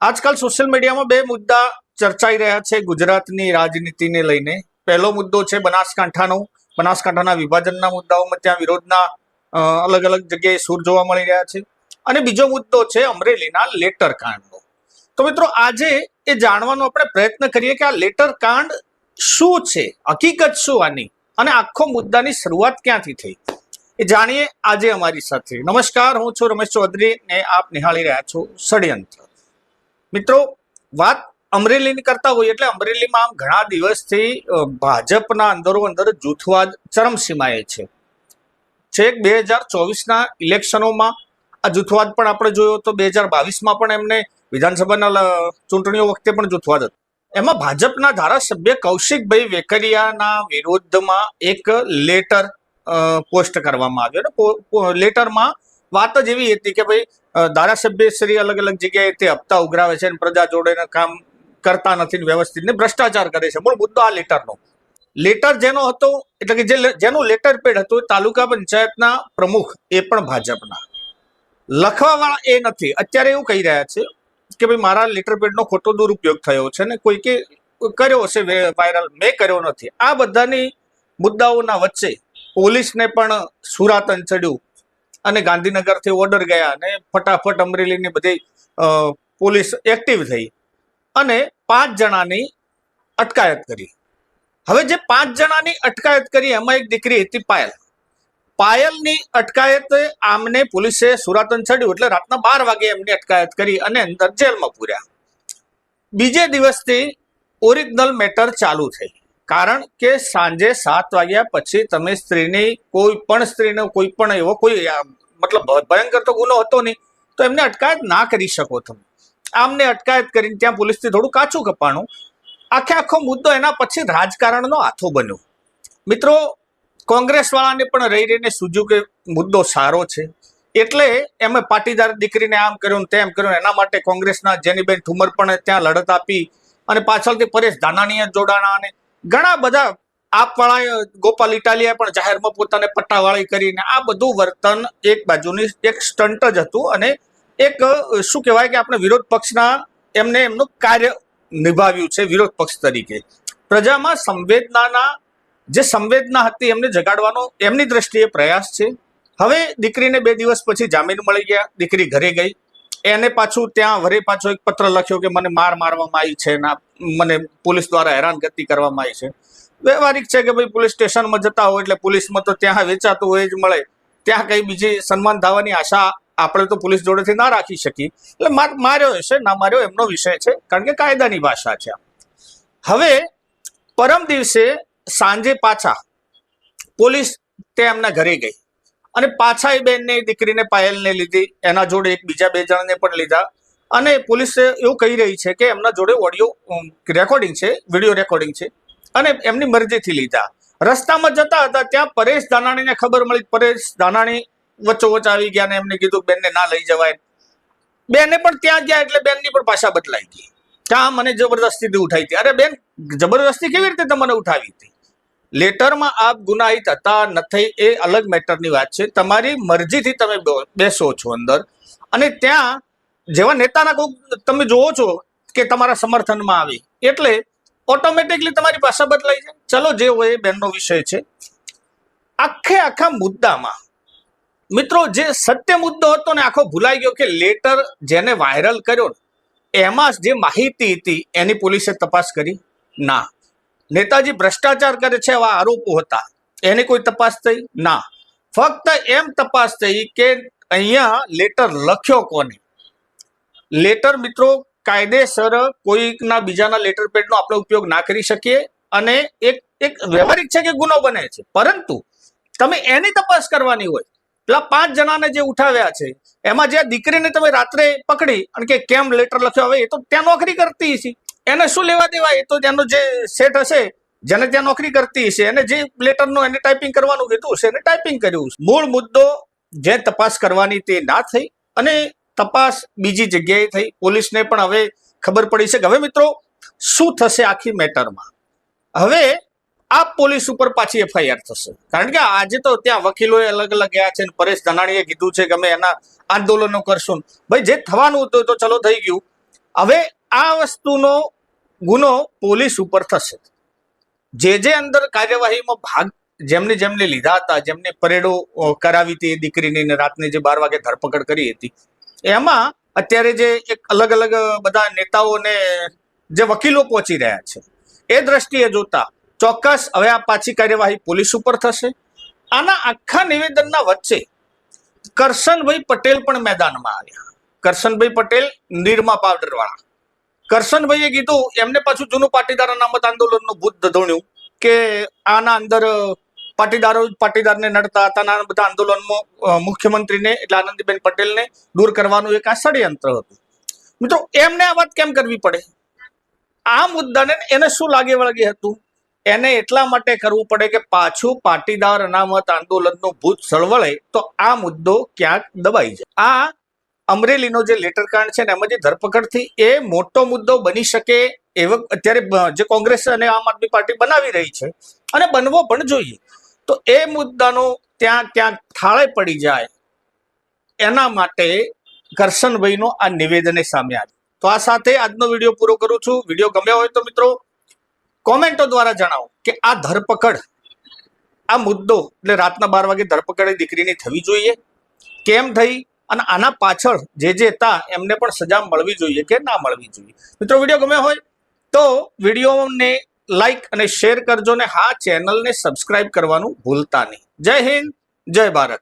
આજકાલ સોશિયલ મીડિયામાં બે મુદ્દા ચર્ચાઈ રહ્યા છે ગુજરાતની રાજનીતિને લઈને. પહેલો મુદ્દો છે બનાસકાંઠાનો. બનાસકાંઠાના વિભાજનના મુદ્દાઓમાં ત્યાં વિરોધના અલગ અલગ જગ્યાએ સૂર જોવા મળી રહ્યા છે. અને બીજો મુદ્દો છે અમરેલીના લેટર કાંડનો. તો મિત્રો આજે એ જાણવાનો આપણે પ્રયત્ન કરીએ કે આ લેટર કાંડ શું છે? હકીકત શું આની? અને આખો મુદ્દાની શરૂઆત ક્યાંથી થઈ? એ જાણીએ આજે અમારી સાથે. નમસ્કાર, હું છું રમેશ ચૌધરી ને આપ નિહાળી રહ્યા છો ષડયંત્ર. મિત્રો, વાત અમરેલીની કરતા હોય એટલે અમરેલીમાં આમ ઘણા દિવસથી ભાજપના અંદરો અંદર જૂથવાદ ચરમસીમાએ છે. છેક બે હજાર ચોવીસના ઇલેક્શનોમાં આ જૂથવાદ પણ આપણે જોયો તો બે હજાર બાવીસમાં પણ એમને વિધાનસભાના ચૂંટણીઓ વખતે પણ જૂથવાદ હતો. એમાં ભાજપના ધારાસભ્ય કૌશિકભાઈ વેકરિયાના વિરોધમાં એક લેટર પોસ્ટ કરવામાં આવ્યો. અને લેટરમાં વાત જ એવી હતી કે ભાઈ ધારાસભ્ય શ્રી અલગ અલગ જગ્યાએ તે હપ્તા ઉઘરાવે છે અને પ્રજા જોડેના કામ કરતા નથી ને વ્યવસ્થિત ને ભ્રષ્ટાચાર કરે છે. મૂળ મુદ્દો આ લેટરનો. લેટર જેનો હતો, એટલે કે જે જેનું લેટર પેડ હતું એ તાલુકા પંચાયતના પ્રમુખ, એ પણ ભાજપના. લખવાવાળા એ નથી. અત્યારે એવું કહી રહ્યા છે કે ભાઈ, મારા લેટર પેડનો ખોટો દુરુપયોગ થયો છે ને કોઈકે કર્યો હશે વાયરલ. મેં કર્યો નથી. આ બધાની મુદ્દાઓના વચ્ચે પોલીસને પણ સુરાતન ચડ્યું. અને ગાંધીનગરથી ઓર્ડર ગયા અને ફટાફટ અમરેલીની બધી પોલીસ એક્ટિવ થઈ અને પાંચ જણાની અટકાયત કરી. હવે જે પાંચ જણાની અટકાયત કરી એમાં એક દીકરી હતી પાયલ. પાયલની અટકાયત આમને પોલીસે સુરાતન ચડ્યું એટલે રાતના બાર વાગે એમની અટકાયત કરી અને અંદર જેલમાં પૂર્યા. બીજે દિવસથી ઓરિજિનલ મેટર ચાલુ થઈ. કારણ કે સાંજે સાત વાગ્યા પછી તમે સ્ત્રીની કોઈ પણ સ્ત્રીનો કોઈ પણ એવો કોઈ મતલબ ભયંકર તો ગુનો હતો નહીં, તો એમને અટકાયત ના કરી શકો તમે. આમને અટકાયત કરીને ત્યાં પોલીસથી થોડું કાચું કપાણું. આખે આખો મુદ્દો એના પછી રાજકારણનો હાથો બન્યો. મિત્રો, કોંગ્રેસવાળાને પણ રહી રહીને સૂજ્યું કે મુદ્દો સારો છે. એટલે એમે પાટીદાર દીકરીને આમ કર્યું તેમ કર્યું એના માટે કોંગ્રેસના જેનીબેન ઠુમર પણ ત્યાં લડત આપી અને પાછળથી પરેશ ધાનાણીએ જોડાણા અને ઘણા બધા આપવાળા ગોપાલ ઇટાલિયા પણ જાહેરમાં પોતાને પટ્ટાવાળી કરીને આ બધું વર્તન એક બાજુની એક સ્ટન્ટ જ હતું અને એક શું કહેવાય કે આપણે વિરોધ પક્ષના એમને એમનું કાર્ય નિભાવ્યું છે, વિરોધ પક્ષ તરીકે. પ્રજામાં સંવેદનાના, જે સંવેદના હતી એમને જગાડવાનો એમની દ્રષ્ટિએ પ્રયાસ છે. હવે દીકરીને બે દિવસ પછી જામીન મળી ગયા, દીકરી ઘરે ગઈ. એને પાછું ત્યાં વરે પાછો એક પત્ર લખ્યો કે મને માર મારવામાં આવી છે ના મને પોલીસ દ્વારા હેરાનગતિ કરવામાં આવી છે. વ્યવહારિક છે કે ભાઈ પોલીસ સ્ટેશનમાં જતા હોય એટલે પોલીસમાં તો ત્યાં વેચાતું હોય જ મળે. ત્યાં કઈ બીજી સન્માન થવાની આશા આપણે તો પોલીસ જોડેથી ના રાખી શકીએ. એટલે માર- માર્યો હશે, ના માર્યો એમનો વિષય છે, કારણ કે કાયદાની ભાષા છે હવે પરમ દિવસે સાંજે પાછા પોલીસ તે એમના ઘરે ગઈ. અને પાછા એ બેનને દીકરીને પાયલને લીધી, એના જોડે એક બીજા બે જણને પણ લીધા. અને પોલીસે એવું કહી રહી છે કે એમના જોડે ઓડિયો રેકોર્ડિંગ છે વીડિયો રેકોર્ડિંગ છે. અને એમની મરજીથી લીધા. રસ્તામાં જતા હતા, ત્યાં પરેશ દાનાણીને ખબર મળી. પરેશ દાનાણી વચ્ચોવચ આવી ગયા ને એમને કીધું, બેનને ના લઈ જવાય. બેને પણ ત્યાં ગયા એટલે બેનની પણ ભાષા બદલાઈ ગઈ. ત્યાં મને જબરદસ્તીથી ઉઠાવી હતી. અરે બેન, જબરદસ્તી કેવી રીતે તમને ઉઠાવી હતી? લેટરમાં આપ ગુનાહિત હતા, નથી, એ અલગ મેટરની વાત છે. તમારી મરજીથી તમે બેસો છો અંદર. અને ત્યાં જેવા નેતાના કોઈક તમે જુઓ છો કે તમારા સમર્થનમાં આવી. એટલે ઓટોમેટિકલી તમારી ભાષા બદલાઈ જાય. ચલો, જે હોય એ બેનનો વિષય છે. આખે આખા મુદ્દામાં, મિત્રો, જે સત્ય મુદ્દો હતો ને, આખો ભૂલાઈ ગયો કે લેટર જેને વાયરલ કર્યો એમાં જે માહિતી હતી, એની પોલીસે તપાસ કરી? ના. નેતાજી ભ્રષ્ટાચાર કરે છે એવા આરોપો હતા. એની કોઈ તપાસ થઈ? ના. ફક્ત એમ તપાસ થઈ કે અહીંયા લેટર લખ્યો કોને? લેટર મિત્રો કાયદેસર કોઈકના બીજાના લેટર પેડનો આપણે ઉપયોગ ના કરી શકીએ અને એક એક વ્યવહારિક છે કે ગુનો બને છે? પરંતુ તમે એની તપાસ કરવાની હોય. પેલા પાંચ જણાને જે ઉઠાવ્યા છે, એમાં જે દીકરીને તમે રાત્રે પકડી અને કે કેમ લેટર લખ્યો? હવે એ તો ત્યાં નોકરી કરતી છે એને શું લેવા દેવા એ તો ત્યાંનો જે સેટ હશે, જેને ત્યાં નોકરી કરતી હશે, એને જે લેટરનું એને ટાઈપિંગ કરવાનું કીધું હશે, એને ટાઈપિંગ કર્યું. મૂળ મુદ્દો જે તપાસ કરવાની તે ના થઈ અને તપાસ બીજી જગ્યાએ થઈ. પોલીસને પણ હવે ખબર પડી છે કે હવે મિત્રો, શું થશે આખી મેટરમાં? હવે આ પોલીસ ઉપર પાછી એફઆઈઆર થશે. કારણ કે આજે તો ત્યાં વકીલોએ અલગ અલગ ગયા છે પરેશ ધનાણીએ કીધું છે કે અમે એના આંદોલનો કરશું. ભાઈ, જે થવાનું હતું તો ચલો થઈ ગયું. હવે આ વસ્તુનો ગુનો પોલીસ ઉપર થશે. જે જે અંદર કાર્યવાહીમાં ભાગ જેમને જેમને લીધા હતા, જેમને પરેડો કરાવી હતી એ દીકરીની રાતને જે બાર વાગે ધરપકડ કરી હતી, એમાં અત્યારે જે એક અલગ અલગ બધા નેતાઓને જે વકીલો પહોંચી રહ્યા છે, એ દ્રષ્ટિએ જોતા ચોક્કસ હવે આ પાછી કાર્યવાહી પોલીસ ઉપર થશે. આના આખા નિવેદનના વચ્ચે કરશનભાઈ પટેલ પણ મેદાનમાં આવ્યા. કરશનભાઈ પટેલ નિરમા પાવડર વાળા કરશનભાઈએ કીધું, એમને પાછું જૂનું પાટીદાર અનામત આંદોલનનું ભૂત ધધોણ્યું કે આના અંદર પાટીદારો પાટીદારને નડતા હતા આ બધા આંદોલનમાં મુખ્યમંત્રીને એટલે આનંદીબેન પટેલને દૂર કરવાનું એક આ ષડયંત્ર હતું. મિત્રો, એમને આ વાત કેમ કરવી પડે? આ મુદ્દાને એને શું લાગે વળગે હતું? એને એટલા માટે કરવું પડે કે પાછું પાટીદાર અનામત આંદોલનનું ભૂત સળવળે તો આ મુદ્દો ક્યાંક દબાઈ જાય. આ અમરેલીનો જે લેટર કાંડ છે ને એમાં જે ધરપકડથી એ મોટો મુદ્દો બની શકે એવો અત્યારે જે કોંગ્રેસ અને આમ આદમી પાર્ટી બનાવી રહી છે અને બનવો પણ જોઈએ. તો એ મુદ્દાનો ત્યાં ક્યાંક થાળે પડી જાય એના માટે કરશનભાઈનો આ નિવેદને સામે આવ્યું. તો આ સાથે આજનો વીડિયો પૂરો કરું છું. વીડિયો ગમ્યો હોય તો મિત્રો કોમેન્ટો દ્વારા જણાવો કે આ ધરપકડ, આ મુદ્દો, એટલે રાતના બાર વાગે ધરપકડ દીકરીની થવી જોઈએ. કેમ થઈ? અને આના પાછળ જે જે હતા, એમને પણ સજા મળવી જોઈએ કે ના મળવી જોઈએ. મિત્રો, વીડિયો ગમે હોય તો વિડીયોને લાઈક અને શેર કરજો ને હા ચેનલને સબસ્ક્રાઈબ કરવાનું ભૂલતા નહીં. જય હિન્દ, જય ભારત.